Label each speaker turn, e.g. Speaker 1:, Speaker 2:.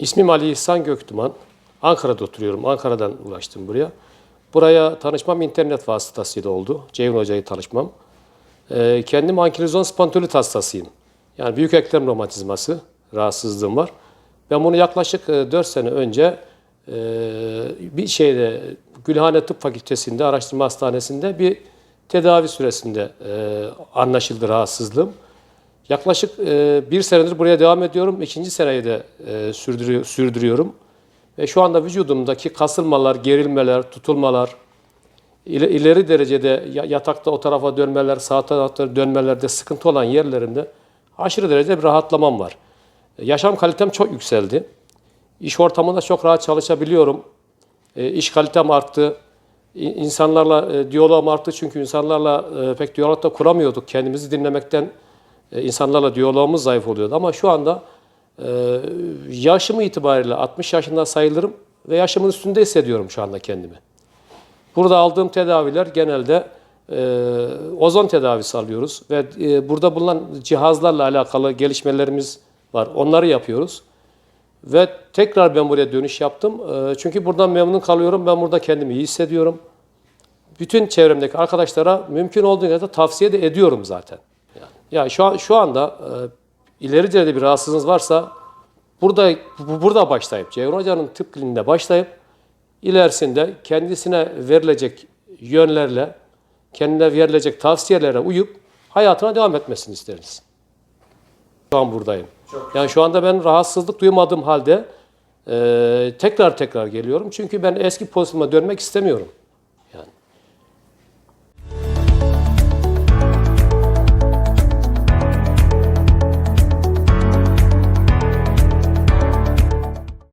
Speaker 1: İsmim Ali İhsan Göktuman. Ankara'da oturuyorum. Ankara'dan ulaştım buraya. Buraya tanışmam internet vasıtasıyla oldu. Ceyhun Hoca'yı tanışmam. Ee, kendim ankilozon spondilit hastasıyım. Yani büyük eklem romatizması rahatsızlığım var. Ben bunu yaklaşık 4 sene önce e, bir şeyde Gülhane Tıp Fakültesi'nde, araştırma hastanesinde bir tedavi süresinde e, anlaşıldı rahatsızlığım. Yaklaşık e, bir senedir buraya devam ediyorum. İkinci seneyi de e, sürdürüyor, sürdürüyorum. Ve şu anda vücudumdaki kasılmalar, gerilmeler, tutulmalar, ile- ileri derecede ya- yatakta o tarafa dönmeler, sağ tarafta dönmelerde sıkıntı olan yerlerimde aşırı derecede bir rahatlamam var. Yaşam kalitem çok yükseldi. İş ortamında çok rahat çalışabiliyorum. E, iş kalitem arttı. İnsanlarla e, diyaloğum arttı çünkü insanlarla e, pek diyalog da kuramıyorduk. Kendimizi dinlemekten e, insanlarla diyalogumuz zayıf oluyordu. Ama şu anda e, yaşım itibariyle 60 yaşında sayılırım ve yaşımın üstünde hissediyorum şu anda kendimi. Burada aldığım tedaviler genelde e, ozon tedavisi alıyoruz ve e, burada bulunan cihazlarla alakalı gelişmelerimiz var. Onları yapıyoruz. Ve tekrar ben buraya dönüş yaptım. E, çünkü buradan memnun kalıyorum. Ben burada kendimi iyi hissediyorum. Bütün çevremdeki arkadaşlara mümkün olduğu kadar tavsiye de ediyorum zaten. Yani, ya şu an şu anda e, ileri derecede bir rahatsızlığınız varsa burada bu- burada başlayıp Ceyhun Hoca'nın tıp kliniğinde başlayıp ilerisinde kendisine verilecek yönlerle, kendine verilecek tavsiyelere uyup hayatına devam etmesini isteriz. Şu an buradayım. Yani şu anda ben rahatsızlık duymadığım halde e, tekrar tekrar geliyorum. Çünkü ben eski pozisyonuma dönmek istemiyorum.